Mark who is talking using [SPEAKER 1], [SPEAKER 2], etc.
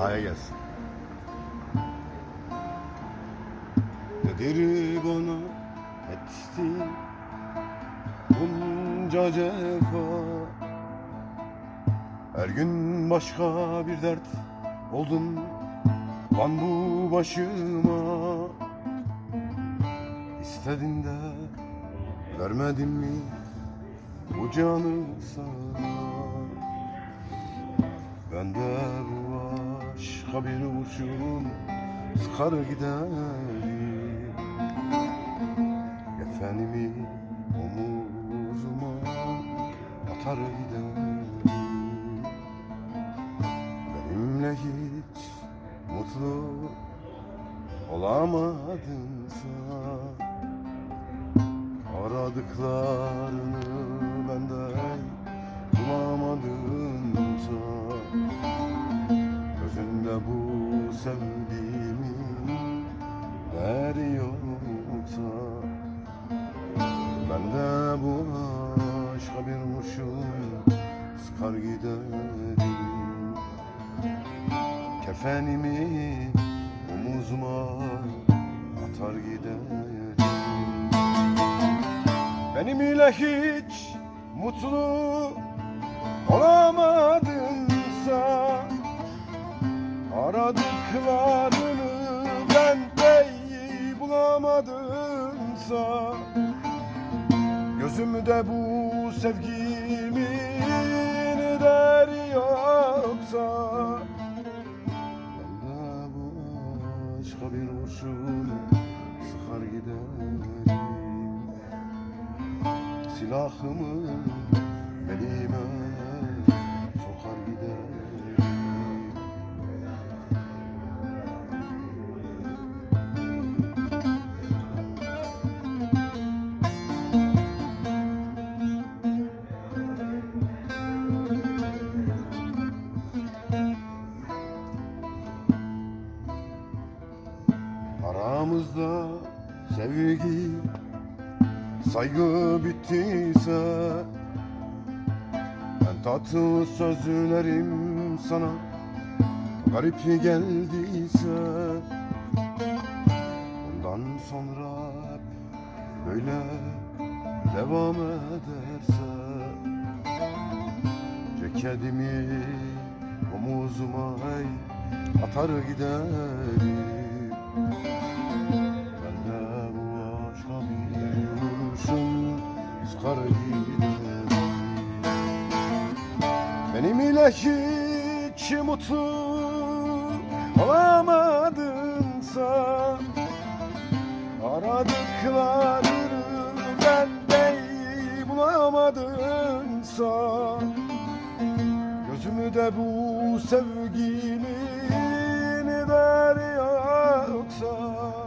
[SPEAKER 1] sahaya gelsin. Nedir bana ettin bunca cefa. Her gün başka bir dert oldun Lan bu başıma. İstedin de vermedim mi bu canı sana? Ben de bu başka bir uçurum sıkar giderim. Kefenimi omuzuma atar giderim. Benimle hiç mutlu olamadınsa Aradıklarını benden Kefenimi omuzuma atar giderim Benim ile hiç mutlu olamadınsa Aradıklarını bende bulamadınsa Gözümde bu sevgimin kurşun sıkar giderim Silahımı Aramızda sevgi, saygı bittiyse Ben tatlı sözlerim sana garip geldiyse Bundan sonra böyle devam ederse Ceketimi omuzuma atar giderim Hiç mutlu olamadınsa Aradıklarını bende bulamadınsa Gözümde bu sevginin der yoksa